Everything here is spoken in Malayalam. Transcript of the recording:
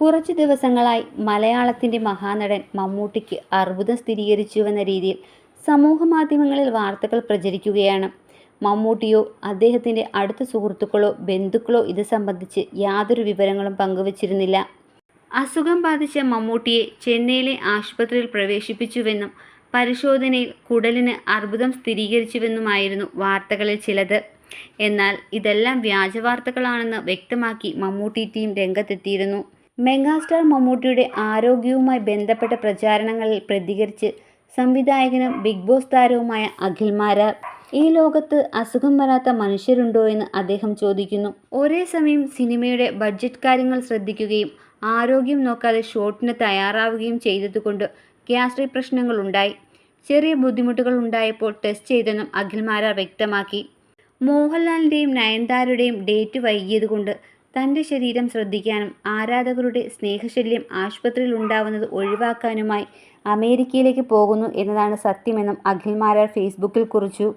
കുറച്ചു ദിവസങ്ങളായി മലയാളത്തിന്റെ മഹാനടൻ മമ്മൂട്ടിക്ക് അർബുദം സ്ഥിരീകരിച്ചുവെന്ന രീതിയിൽ സമൂഹ മാധ്യമങ്ങളിൽ വാർത്തകൾ പ്രചരിക്കുകയാണ്. മമ്മൂട്ടിയോ അദ്ദേഹത്തിന്റെ അടുത്ത സുഹൃത്തുക്കളോ ബന്ധുക്കളോ ഇത് സംബന്ധിച്ച് യാതൊരു വിവരങ്ങളും പങ്കുവച്ചിരുന്നില്ല. അസുഖം ബാധിച്ച മമ്മൂട്ടിയെ ചെന്നൈയിലെ ആശുപത്രിയിൽ പ്രവേശിപ്പിച്ചുവെന്നും പരിശോധനയിൽ കുടലിന് അർബുദം സ്ഥിരീകരിച്ചുവെന്നുമായിരുന്നു വാർത്തകളിൽ ചിലത്. എന്നാൽ ഇതെല്ലാം വ്യാജവാർത്തകളാണെന്ന് വ്യക്തമാക്കി മമ്മൂട്ടി ടീം രംഗത്തെത്തിയിരുന്നു. മെഗാസ്റ്റാർ മമ്മൂട്ടിയുടെ ആരോഗ്യവുമായി ബന്ധപ്പെട്ട പ്രചാരണങ്ങളിൽ പ്രതികരിച്ച് സംവിധായകനും ബിഗ് ബോസ് താരവുമായ അഖിൽ മാരാർ ഈ ലോകത്ത് അസുഖം വരാത്ത മനുഷ്യരുണ്ടോ എന്ന് അദ്ദേഹം ചോദിക്കുന്നു. ഒരേ സമയം സിനിമയുടെ ബഡ്ജറ്റ് കാര്യങ്ങൾ ശ്രദ്ധിക്കുകയും ആരോഗ്യം നോക്കാതെ ഷോട്ടിന് തയ്യാറാവുകയും ചെയ്തതുകൊണ്ട് ഗ്യാസ്ട്രി പ്രശ്നങ്ങൾ ഉണ്ടായി. ചെറിയ ബുദ്ധിമുട്ടുകൾ ഉണ്ടായപ്പോൾ ടെസ്റ്റ് ചെയ്തെന്നും അഖിൽ മാരാർ വ്യക്തമാക്കി. മോഹൻലാലിന്റെയും നയൻതാരയുടെയും ഡേറ്റ് വൈകിയതുകൊണ്ട് തന്റെ ശരീരം ശ്രദ്ധിക്കാനും ആരാധകരുടെ സ്നേഹശല്യം ആശുപത്രിയിൽ ഉണ്ടാവുന്നത് ഒഴിവാക്കാനുമായി അമേരിക്കയിലേക്ക് പോകുന്നു എന്നതാണ് സത്യമെന്നും അഖിൽ മാരാർ ഫേസ്ബുക്കിൽ കുറിച്ചു.